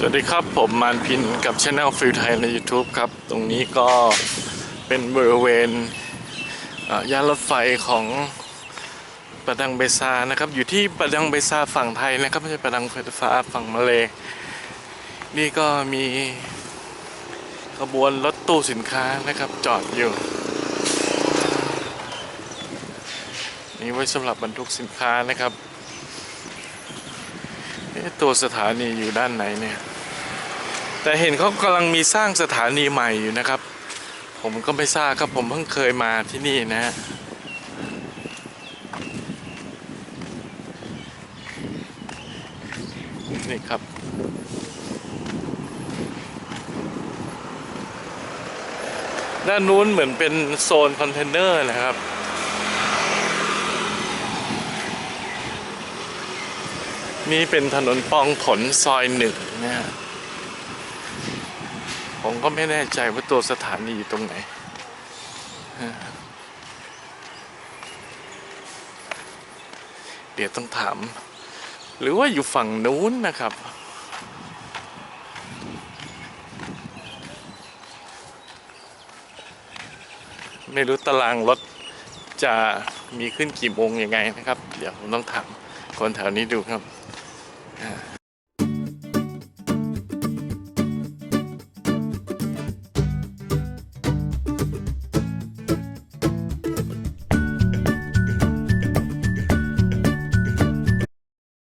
สวัสดีครับผมมานพินกับช anel ฟิลไทยใน YouTube ครับ ตรงนี้ก็เป็นบริเวณย่านรถไฟของประดังเบซานะครับ อยู่ที่ประดังเบซาฝั่งไทยนะครับ ไม่ใช่ประดังไฟฟ้าฝั่งมาเลนี่ก็มีขบวนรถตู้สินค้านะครับจอดอยู่ นี่ไว้สำหรับบรรทุกสินค้านะครับ ตัวสถานีอยู่ด้านไหนเนี่ย แต่เห็นเขากำลังมีสร้างสถานีใหม่อยู่นะครับ ผมก็ไม่ทราบครับผมเพิ่งเคยมาที่นี่นะฮะนี่ครับด้านนู้นเหมือนเป็นโซนคอนเทนเนอร์นะครับ นี่เป็นถนนปองผลซอยหนึ่งนะฮะผมก็ไม่แน่ใจว่าตัวสถานีอยู่ตรงไหน เดี๋ยวต้องถาม หรือว่าอยู่ฝั่งนู้นนะครับ ไม่รู้ตารางรถจะมีขึ้นกี่โมงยังไงนะครับ เดี๋ยวผมต้องถามคนแถวนี้ดูครับ อ่า